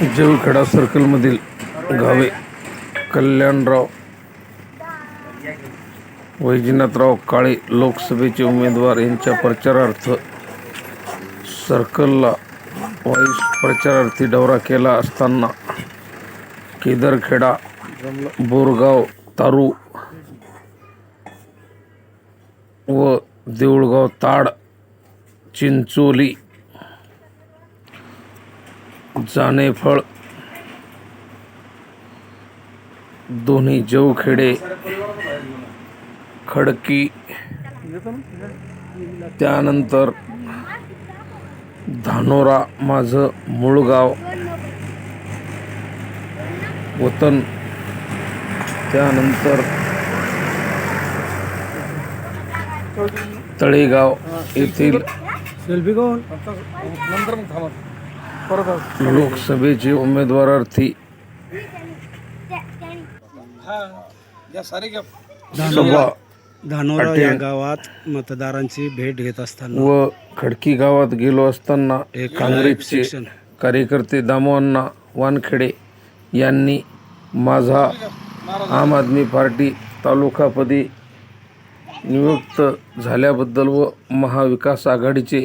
जेवखेडा सर्कलमधील गावे कल्याणराव वैजनाथराव काळे लोकसभेचे उमेदवार यांच्या प्रचारार्थ सर्कलला वाईस प्रचारार्थी दौरा केला असताना केदरखेडा बोरगाव तारू व देऊळगाव ताड चिंचोली जानेफळ दोन्ही जवखेडे खडकी. त्यानंतर धानोरा माझं मूळ गाव. वतन. त्यानंतर तळेगाव येथील लोकसभेचे उमेदवारार्थी हा या सभा धानोरा. गावात मतदारांची भेट घेत असताना व खडकी गावात गेलो असताना एक काँग्रेसचे. कार्यकर्ते दामोअण्णा वानखेडे यांनी माझा आम आदमी पार्टी तालुकापदी नियुक्त झाल्याबद्दल व महाविकास आघाडीचे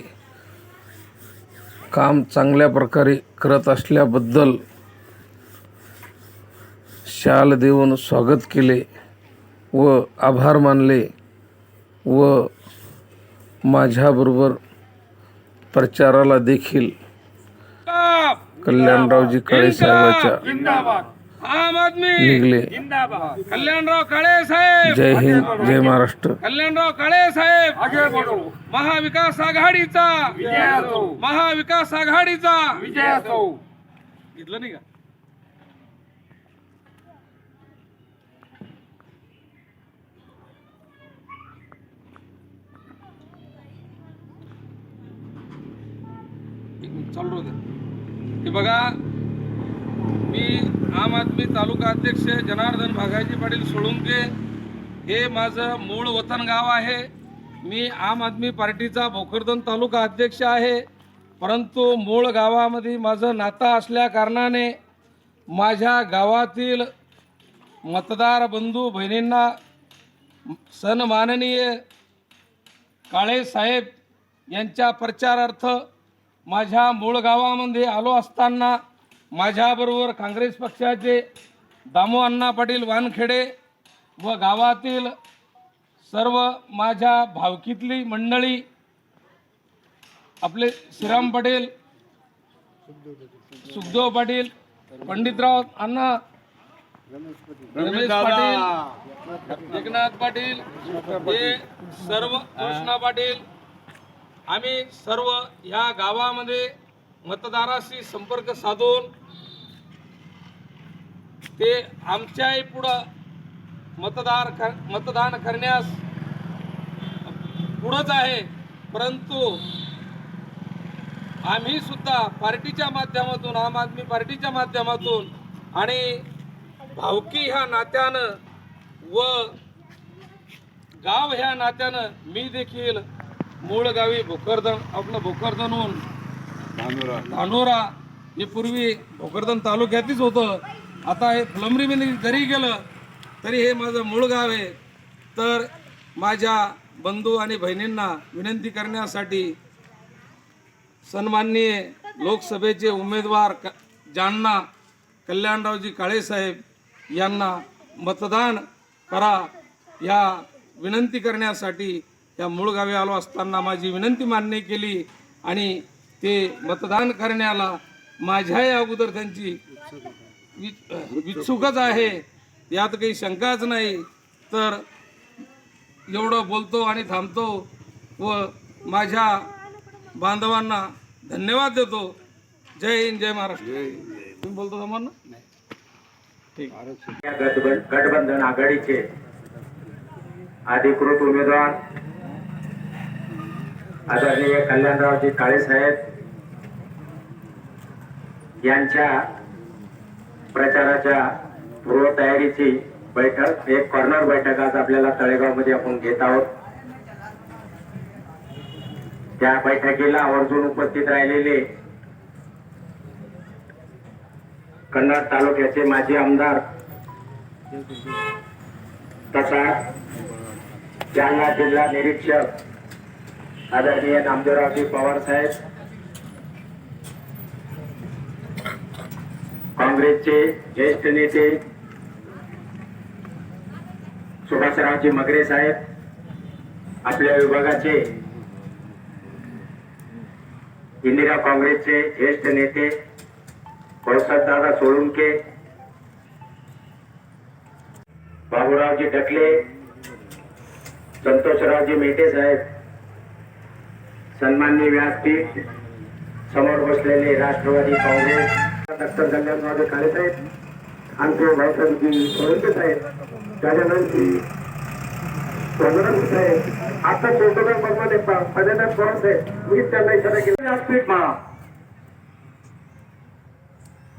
काम चांगल्या प्रकारे करत असल्याबद्दल शाल देऊन स्वागत केले व आभार मानले व माझ्याबरोबर प्रचाराला देखील कल्याणरावजी काळे साहेबाच्या आम आदमी। निघले। जिंदाबाद। कल्याणराव काळे साहेब। जय हिंद जय महाराष्ट्र। कल्याणराव काळे साहेब। महाविकास आघाडीचा। महाविकास आघाडीचा। घेतलं नाही का? चालू राहू द्या. हे बघा आम आदमी तालुका अध्यक्ष जनार्दन भागाजी पाटील सोळुंके हे माझं मूळ वतन गाव आहे. मी आम आदमी पार्टीचा भोकरदन तालुका अध्यक्ष आहे. परंतु मूळ गावामध्ये माझं नातं असल्या कारणाने माझ्या गावातील मतदार बंधू बहिणींना सन्माननीय काळे साहेब यांच्या प्रचारार्थ माझ्या मूळ गावामध्ये आलो असताना माझ्याबरोबर काँग्रेस पक्षाचे दामो अण्णा पाटील वानखेडे व गावातील सर्व माझ्या भावकीतली मंडळी आपले श्रीराम पाटील सुखदेव पाटील पंडितराव अण्णा रमेश पाटील एकनाथ पाटील हे सर्व कृष्णा पाटील आम्ही सर्व ह्या गावामध्ये मतदाराशी संपर्क साधून ते आमच्याही पुढं मतदार कर मतदान करण्यास पुढंच आहे. परंतु आम्ही सुद्धा पार्टीच्या माध्यमातून आम आदमी पार्टीच्या माध्यमातून आणि भावकी ह्या नात्यानं व गाव ह्या नात्यानं मी देखील मूळ गावी भोकरदन आपलं भोकरदनहून धानोरा हे पूर्वी भोकरदन तालुक्यातच होतं. आता हे फुलंब्रीमध्ये जरी गेलं तरी हे माझं मूळ गाव आहे. तर माझ्या बंधू आणि बहिणींना विनंती करण्यासाठी सन्माननीय लोकसभेचे उमेदवार क ज्यांना कल्याणरावजी काळेसाहेब यांना मतदान करा या विनंती करण्यासाठी या मूळ गावी आलो असताना माझी विनंती मान्य केली आणि ते मतदान करण्याला माझ्याही अगोदर त्यांची उत्सुकच आहे. यात काही शंकाच नाही. तर एवढं बोलतो आणि थांबतो व माझ्या बांधवांना धन्यवाद देतो. जय हिंद जय महाराष्ट्र. तुम्ही बोलतो समोर ना ठीक. या गठबं- गठबंधन आघाडीचे अधिकृत उमेदवार आदरणीय कल्याणरावजी काळेसाहेब यांच्या प्रचाराच्या पूर्वतयारीची बैठक एक कॉर्नर बैठक आज आपल्याला तळेगावमध्ये आपण घेत आहोत. त्या बैठकीला आवर्जून उपस्थित राहिलेले कन्नड तालुक्याचे माजी आमदार तथा जालना जिल्हा निरीक्षक आदरणीय नामदेवरावजी पवार साहेब काँग्रेसचे ज्येष्ठ नेते सुभाषरावजी मगरे साहेब आपल्या विभागाचे इंदिरा काँग्रेसचे ज्येष्ठ नेते दादा सोळुंके बाबूरावजी डकले संतोषरावजी मेटे साहेब सन्मान्य व्यासपीठ समोर बसलेले राष्ट्रवादी काँग्रेस डॉक्टर कल्याण कल्याणरावजी काळे साहेब आमचे भाऊसाहेबजी सोळंके साहेब त्याच्यानंतर सोनराम साहेब आता चौकदार पद्माने पदानाथ पवार साहेब मी त्यांना इशारा केला. व्यासपीठ म्हणा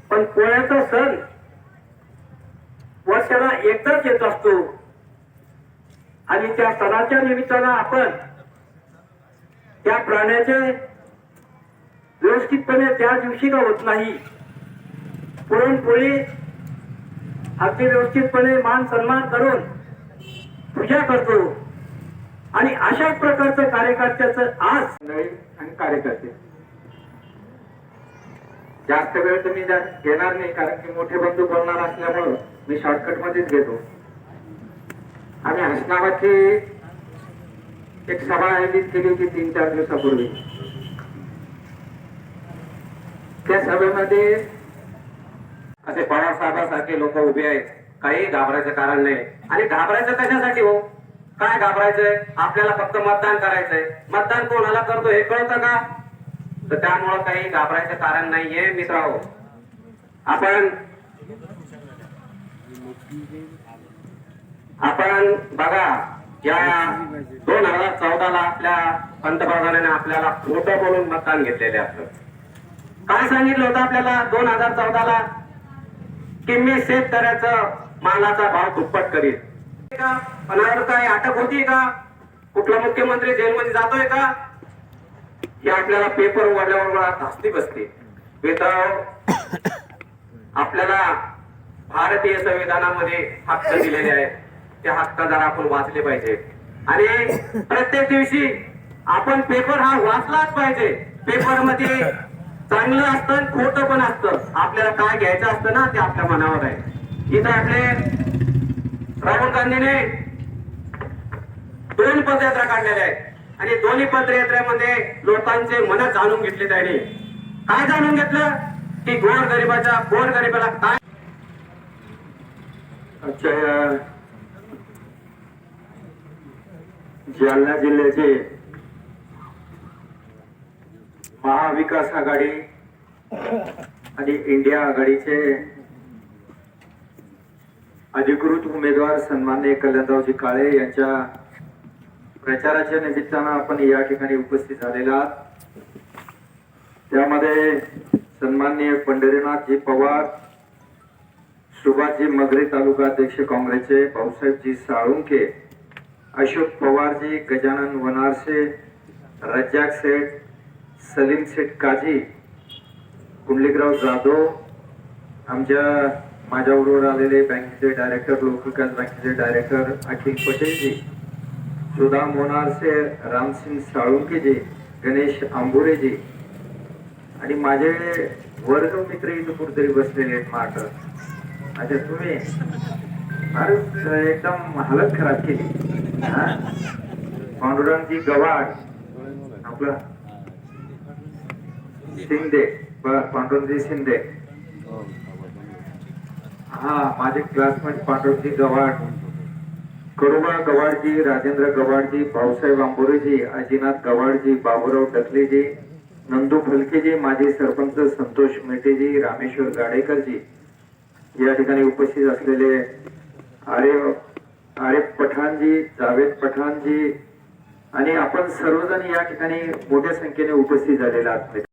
पण पोळ्याचा सण वर्षाला एकदाच येत असतो. आणि त्या सणाच्या निमित्तानं आपण त्या प्राण्याचे व्यवस्थितपणे त्या दिवशी का होत नाही? पुरणपोळी अगदी व्यवस्थितपणे मान सन्मान करून पूजा करतो. आणि अशाच प्रकारचं कार्यकर्त्याचं आज आणि कार्यकर्ते. जास्त वेळ तुम्ही घेणार नाही कारण की मोठे बंधू बोलणार असल्यामुळं मी शॉर्टकट मध्येच घेतो. आम्ही हसनाबादची एक सभा आयोजित केली होती तीन चार दिवसापूर्वी. त्या सभेमध्ये असे पवार साहेबांसारखे लोक उभे आहेत. काही घाबरायचं कारण नाही. आणि घाबरायचं कशासाठी हो? काय घाबरायचंय? आपल्याला फक्त मतदान करायचंय. मतदान कोणाला करतो हे कळतं का? तर त्यामुळं काही घाबरायचं कारण नाहीये मित्रांनो. आपण आपण बघा या दोन हजार चौदाला आपल्या पंतप्रधानाने आपल्याला खोटं बोलून मतदान घेतलेले असतं काय सांगितलं होतं आपल्याला दोन हजार चौदाला? की मी शेतकऱ्याचं मालाचा भाव दुप्पट करीन. का? अनावर काय अटक होती का? कुठला मुख्यमंत्री जेलमध्ये जातोय का? हे आपल्याला पेपर उघडल्यावर धास्ती बसते. आपल्याला भारतीय संविधानामध्ये हक्क दिलेले आहेत. ते हक्क जरा आपण वाचले पाहिजे. आणि प्रत्येक दिवशी आपण पेपर हा वाचलाच पाहिजे. पेपरमध्ये चांगलं असतं आणि खोटं पण असतं. आपल्याला काय घ्यायचं असतं ना ते आपल्या मनावर आहे. इथं आपले राहुल गांधीने दोन पदयात्रा काढलेल्या आहेत. आणि दोन्ही पदयात्रेमध्ये लोकांचे मन जाणून घेतले त्यांनी. काय जाणून घेतलं? की गोर गरिबाच्या गोर गरिबाला काय अच्छा जालना जिल्ह्याचे महाविकास आघाडी आणि इंडिया आघाडीचे अधिकृत उमेदवार सन्मान्य कल्याणरावजी काळे यांच्या प्रचाराच्या निमित्तानं आपण या ठिकाणी उपस्थित झालेला आहात. त्यामध्ये सन्मान्य पंढरीनाथजी पवार सुभाषजी मगरे तालुका अध्यक्ष काँग्रेसचे भाऊसाहेबजी साळुंके अशोक पवारजी गजानन वनारसे रज्जाक सेठ सलीम शेठ काजी कुंडलिकराव जाधव आमच्या माझ्याबरोबर आलेले बँकेचे डायरेक्टर लोकविकास बँकेचे डायरेक्टर अखिल पटेलजी सुधा मोनारसे रामसिंग साळुंकेजी गणेश आंबोरेजी आणि माझे वर्ग मित्र इथं कुठेतरी बसलेले आहेत माट अच्छा तुम्ही? अरे एकदम हालत खराब केली. हा? पांडुरंगजी गवाड आपलं शिंदे पांडुरजी शिंदे. हा माझे क्लासमेट पांडुरजी गवाड कडुबा गवाडजी राजेंद्र गवाडजी भाऊसाहेब आंबोरेजी अजिनाथ गवाडजी बाबूराव डकलेजी नंदू फलकेजी माजी सरपंच संतोष मेटेजी रामेश्वर गाडेकरजी. या ठिकाणी उपस्थित असलेले आरे आरिफ पठाणजी जावेद पठाणजी आणि आपण सर्वजण या ठिकाणी मोठ्या संख्येने उपस्थित झालेला आहात.